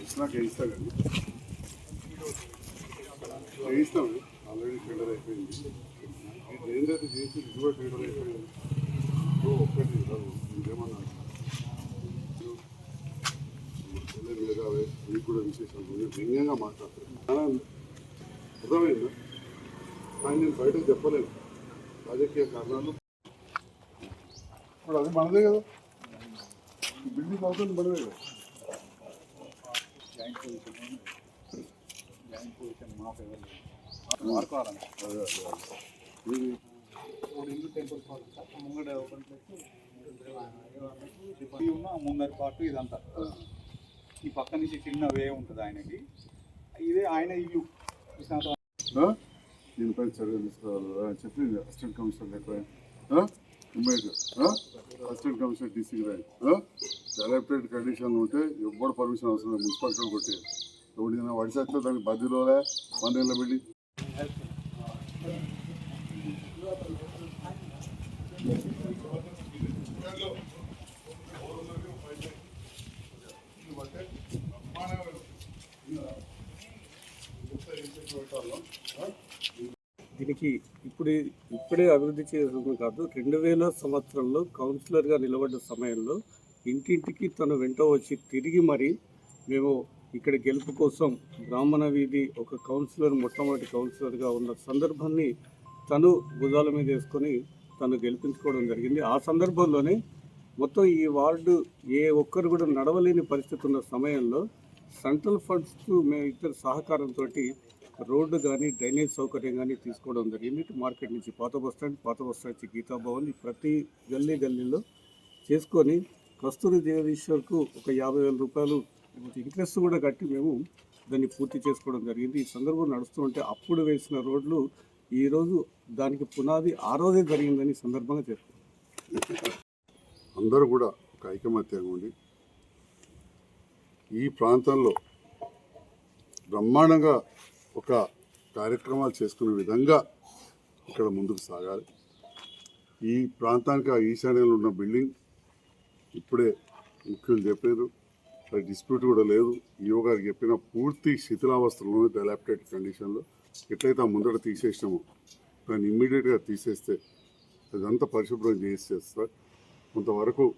ఇచ్చినాక already tender అయిపోయింది ఇది ఏంటంటే చేసి ఇది కూడా టెండర్ అయిపోయింది ఒక్కటి రాదు ఇంకేమన్నా మేధావే మీకు కూడా విశేషం వ్యంగ్యంగా అర్థమైందా? కానీ నేను బయటకు చెప్పలేను. రాజకీయ కారణాలు. ఇప్పుడు అది మనదే కదా. బిల్డింగ్ అవుతుంది మనదే కదా జాయింట్ పొజిషన్ జాయింట్ పొజిషన్ మా ఫేవర్ వాడుకోవాలండి అదే అదే అదే. ఇది మూడు ఇల్లు టెంపుల్ పార్ట్ సార్ ముంగడ ఓపెన్ ప్లేస్ ఈ ఉన్న ముందరి పార్ట్ ఇదంతా ఈ పక్క నుంచి చిన్న వే ఉంటుంది ఆయనకి ఇదే ఆయన ఇల్లు? దీనిపై చర్యలు తీసుకోవాలి చెప్పింది assistant commissioner immediate assistant commissioner D C రాయి. డెవలప్డ్ కండిషన్ ఉంటే ఎవ్వడు పర్మిషన్ అవసరం లేదు. మున్సిపాలిటీ కొట్టే. ఎవరిదైనా వడిసేస్తే దానికి బద్దీలోలే వందేళ్ళ బిల్డింగ్. దీనికి ఇప్పుడే ఇప్పుడే అభివృద్ధి చేసిన కాదు రెండు వేల సంవత్సరంలో కౌన్సిలర్గా నిలబడ్డ సమయంలో ఇంటింటికి తను వెంట వచ్చి తిరిగి మరి మేము ఇక్కడ గెలుపు కోసం బ్రాహ్మణ వీధి ఒక కౌన్సిలర్ మొట్టమొదటి కౌన్సిలర్గా ఉన్న సందర్భాన్ని తను భుజాల మీద వేసుకొని తను గెలిపించుకోవడం జరిగింది. ఆ సందర్భంలోనే మొత్తం ఈ వార్డు ఏ ఒక్కరు కూడా నడవలేని పరిస్థితి ఉన్న సమయంలో సెంట్రల్ ఫండ్స్ మేము ఇద్దరు సహకారంతో రోడ్డు కానీ డ్రైనేజ్ సౌకర్యం కానీ తీసుకోవడం జరిగింది. మార్కెట్ నుంచి పాత బస్ స్టాండ్ పాత బస్ స్టాండ్ నుంచి గీతా భవన్ ప్రతి గల్లీ గల్లీలో చేసుకొని కస్తూరి జగదీశ్వర్కు ఒక యాభై వేల రూపాయలు ఇంట్రెస్ట్ కూడా కట్టి మేము దాన్ని పూర్తి చేసుకోవడం జరిగింది. ఈ సందర్భం నడుస్తూ ఉంటే అప్పుడు వేసిన రోడ్లు ఈరోజు దానికి పునాది ఆ రోజే జరిగిందని సందర్భంగా చెప్పారు అందరూ కూడా ఒక ఐకమత్యంగా ఉండి ఈ ప్రాంతంలో బ్రహ్మాండంగా ఒక కార్యక్రమాలు చేసుకునే విధంగా ఇక్కడ ముందుకు సాగాలి. ఈ ప్రాంతానికి ఆ ఈశాన్యంలో ఉన్న బిల్డింగ్ ఇప్పుడే ముఖ్యులు చెప్పారు. అది డిస్ప్యూట్ కూడా లేదు. ఈవో గారు చెప్పిన పూర్తి శిథిలావస్థలోనే డెలాప్టెడ్ కండిషన్లో ఎట్లయితే ఆ ముందట తీసేసినామో దాన్ని ఇమ్మీడియట్గా తీసేస్తే అదంతా పరిశుభ్రం చేసేస్తారు. కొంతవరకు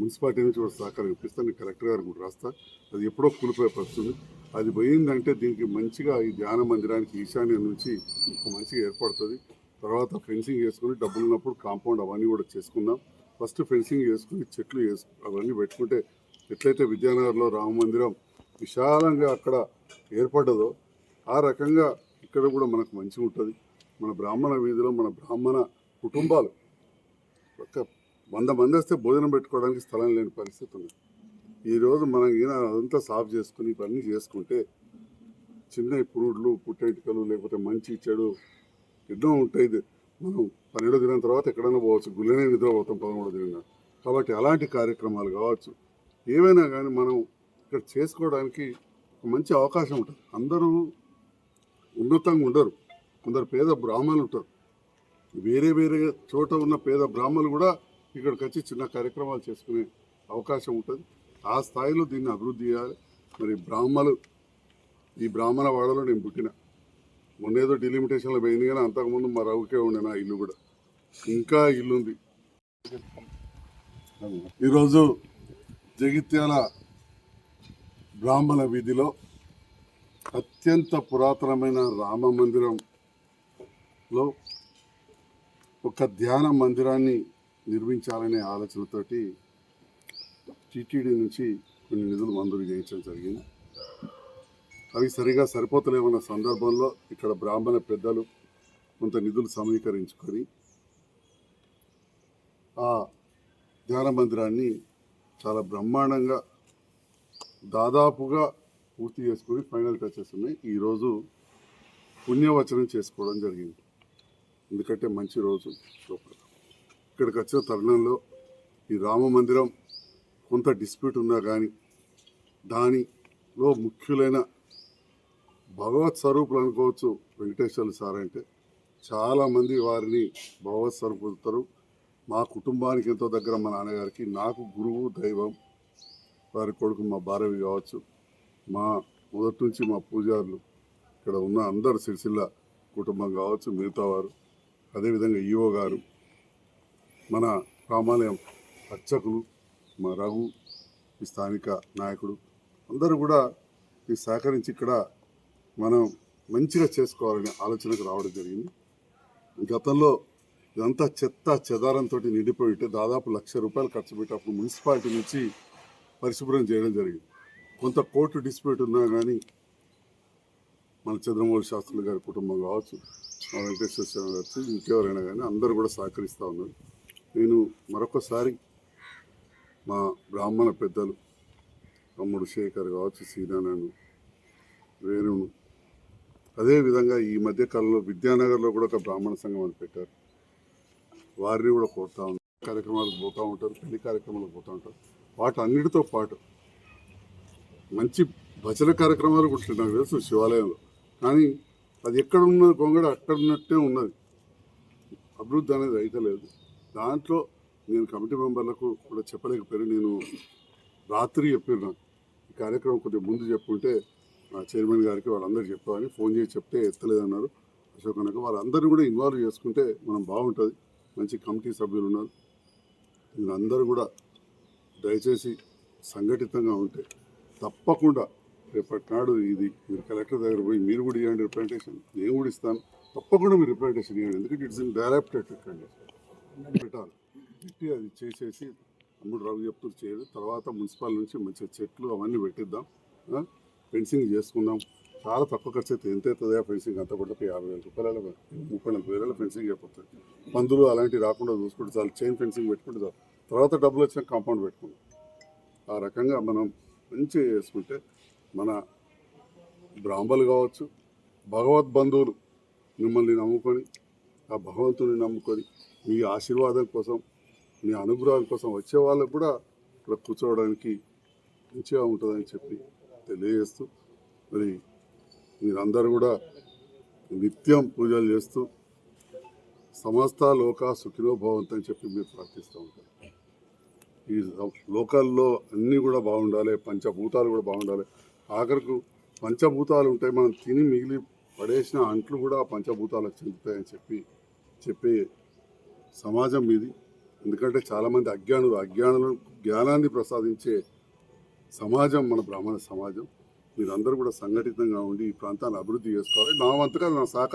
మున్సిపాలిటీ నుంచి కూడా సహకారం ఇప్పిస్తాను. నేను కలెక్టర్ గారు కూడా రాస్తా. అది ఎప్పుడో కూలిపోయే పరిస్థితుంది. అది పోయిందంటే దీనికి మంచిగా ఈ ధ్యాన మందిరానికి ఈశాన్యం నుంచి ఒక మంచిగా ఏర్పడుతుంది. తర్వాత ఫెన్సింగ్ వేసుకుని డబ్బులు ఉన్నప్పుడు కాంపౌండ్ అవన్నీ కూడా చేసుకుందాం. ఫస్ట్ ఫెన్సింగ్ చేసుకుని చెట్లు వేసు అవన్నీ పెట్టుకుంటే ఎట్లయితే విద్యానగర్లో రామ మందిరం విశాలంగా అక్కడ ఏర్పడ్డదో ఆ రకంగా ఇక్కడ కూడా మనకు మంచిగా ఉంటుంది మన బ్రాహ్మణ వీధిలో మన బ్రాహ్మణ కుటుంబాలు. ఒక వంద మంది వస్తే భోజనం పెట్టుకోవడానికి స్థలం లేని పరిస్థితి ఉంది. ఈరోజు మనం ఈయన అదంతా సాఫ్ చేసుకుని ఇవన్నీ చేసుకుంటే చిన్న పురుడులు పుట్టెంటికలు లేకపోతే మంచి చెడు ఎన్నో ఉంటాయి. మనం పన్నెండో దినం తర్వాత ఎక్కడైనా పోవచ్చు. గుళ్ళనే నిద్రపోతాం పదమూడో దినం కాబట్టి అలాంటి కార్యక్రమాలు కావచ్చు. ఏవైనా కానీ మనం ఇక్కడ చేసుకోవడానికి ఒక మంచి అవకాశం ఉంటుంది. అందరూ ఉన్నతంగా ఉండరు. కొందరు పేద బ్రాహ్మణులు ఉంటారు. వేరే వేరే చోట ఉన్న పేద బ్రాహ్మణులు కూడా ఇక్కడికి వచ్చి చిన్న కార్యక్రమాలు చేసుకునే అవకాశం ఉంటుంది. ఆ స్థాయిలో దీన్ని అభివృద్ధి చేయాలి. మరి బ్రాహ్మలు ఈ బ్రాహ్మణ వాడలో నేను పుట్టిన. మొన్నేదో డిలిమిటేషన్లో పోయింది కానీ అంతకుముందు మా రవికే ఉండే నా ఇల్లు కూడా. ఇంకా ఇల్లు ఉంది ఈరోజు జగిత్యాల బ్రాహ్మణ వీధిలో అత్యంత పురాతనమైన రామ మందిరంలో ఒక ధ్యాన మందిరాన్ని నిర్మించాలనే ఆలోచనతోటి టీటీడీ నుంచి కొన్ని నిధులు మంజూరు చేయించడం జరిగింది. అవి సరిగా సరిపోతలేమన్న సందర్భంలో ఇక్కడ బ్రాహ్మణ పెద్దలు కొంత నిధులు సమీకరించుకొని ఆ ధ్యాన మందిరాన్ని చాలా బ్రహ్మాండంగా దాదాపుగా పూర్తి చేసుకొని ఫైనల్ టచెస్ ఉన్నాయి. ఈరోజు పుణ్యవచనం చేసుకోవడం జరిగింది. ఎందుకంటే మంచి రోజు. ఇక్కడికి వచ్చిన తరుణంలో ఈ రామ మందిరం కొంత డిస్ప్యూట్ ఉన్నా కానీ దానిలో ముఖ్యులైన భగవత్ స్వరూపులు అనుకోవచ్చు వెంకటేశ్వర్లు సార్ అంటే. చాలామంది వారిని భగవత్ స్వరూపుతారు మా కుటుంబానికి ఎంతో దగ్గర మా నాన్నగారికి నాకు గురువు దైవం వారి కొడుకు మా భారవి కావచ్చు మా మొదటి నుంచి మా పూజారులు ఇక్కడ ఉన్న అందరు సిరిసిల్ల కుటుంబం కావచ్చు మిగతా వారు అదేవిధంగా ఈఓ గారు మన రామాలయం అర్చకులు మా రఘు ఈ స్థానిక నాయకుడు. అందరూ కూడా ఈ సహకరించి ఇక్కడ మనం మంచిగా చేసుకోవాలనే ఆలోచనకు రావడం జరిగింది. గతంలో ఇదంతా చెత్త చెదారంతో నిండిపోయి ఉంటే దాదాపు లక్ష రూపాయలు ఖర్చు పెట్టేటప్పుడు మున్సిపాలిటీ నుంచి పరిశుభ్రం చేయడం జరిగింది. కొంత కోర్టు డిస్ప్యూట్ ఉన్నా కానీ మన చంద్రమౌళి శాస్త్రులు గారి కుటుంబం కావచ్చు మా వెంకటేశ్వర స్వామి కావచ్చు ఇంకెవరైనా కానీ అందరూ కూడా సహకరిస్తూ ఉన్నారు. నేను మరొకసారి మా బ్రాహ్మణ పెద్దలు తమ్ముడు శేఖర్ కావచ్చు సీనారాయణ వేణును అదేవిధంగా ఈ మధ్య కాలంలో విద్యానగర్లో కూడా ఒక బ్రాహ్మణ సంఘం అని పెట్టారు. వారిని కూడా కోరుతా ఉంటారు కార్యక్రమాలకు పోతూ ఉంటారు పెళ్ళి కార్యక్రమాలకు పోతూ ఉంటారు. వాటన్నిటితో పాటు మంచి భజన కార్యక్రమాలు కూడా నాకు తెలుసు శివాలయంలో. కానీ అది ఎక్కడ ఉన్న గొంగడ అక్కడ ఉన్నట్టే ఉన్నది. అభివృద్ధి అనేది అయితే లేదు. దాంట్లో నేను కమిటీ మెంబర్లకు కూడా చెప్పలేకపోయాను. నేను రాత్రి చెప్పిన. ఈ కార్యక్రమం కొద్దిగా ముందు చెప్పుంటే మా చైర్మన్ గారికి వాళ్ళందరూ చెప్పామని ఫోన్ చేసి చెప్తే ఎత్తలేదన్నారు. అశోక్ అన్నకు వాళ్ళందరినీ కూడా ఇన్వాల్వ్ చేసుకుంటే మనం బాగుంటుంది. మంచి కమిటీ సభ్యులు ఉన్నారు. వీళ్ళందరూ కూడా దయచేసి సంఘటితంగా ఉంటే తప్పకుండా రేపటి నాడు ఇది మీరు కలెక్టర్ దగ్గర పోయి మీరు కూడా ఇవ్వండి రిప్రజెంటేషన్ నేను కూడా ఇస్తాను. తప్పకుండా మీరు రిప్రజెంటేషన్ ఇవ్వండి. ఎందుకంటే ఇట్స్ ఇన్ డైరెక్టెడ్ రిప్రజెంటేషన్ పెట్టాలి. పెట్టి అది చేసేసి అమ్ముడు రవి చెప్తూ చేయాలి. తర్వాత మున్సిపల్ నుంచి మంచిగా చెట్లు అవన్నీ పెట్టిద్దాం. ఫెన్సింగ్ చేసుకుందాం. చాలా తక్కువ ఖర్చు అయితే ఎంత అవుతుంది ఆ ఫెన్సింగ్ అంత కూడా యాభై వేల రూపాయల ముప్పై నలభై వేల ఫెన్సింగ్ అయిపోతుంది. పందులు అలాంటివి రాకుండా చూసుకుంటే చాలు. చైన్ ఫెన్సింగ్ పెట్టుకుంటే చాలు. తర్వాత డబ్బులు వచ్చిన కాంపౌండ్ పెట్టుకుందాం. ఆ రకంగా మనం మంచిగా చేసుకుంటే మన బ్రాహ్మలు కావచ్చు భగవద్ బంధువులు మిమ్మల్ని నమ్ముకొని ఆ భగవంతుని నమ్ముకొని మీ ఆశీర్వాదం కోసం మీ అనుగ్రహం కోసం వచ్చే వాళ్ళకు కూడా ఇక్కడ కూర్చోవడానికి మంచిగా ఉంటుందని చెప్పి తెలియజేస్తూ మరి మీరందరూ కూడా నిత్యం పూజలు చేస్తూ సమస్త లోక సుఖినో భవంతని అని చెప్పి మీరు ప్రార్థిస్తూ ఉంటారు ఈ లోకాల్లో అన్నీ కూడా బాగుండాలి పంచభూతాలు కూడా బాగుండాలి. ఆఖరికు పంచభూతాలు ఉంటాయి మనం తిని మిగిలి పడేసిన అంట్లు కూడా పంచభూతాలకు చెందుతాయని చెప్పి చెప్పే సమాజం ఇది. ఎందుకంటే చాలామంది అజ్ఞానులు అజ్ఞానులు జ్ఞానాన్ని ప్రసాదించే సమాజం మన బ్రాహ్మణ సమాజం. మీరందరూ కూడా సంఘటితంగా ఉండి ఈ ప్రాంతాన్ని అభివృద్ధి చేసుకోవాలి. నా వంతుగా నా సహకారం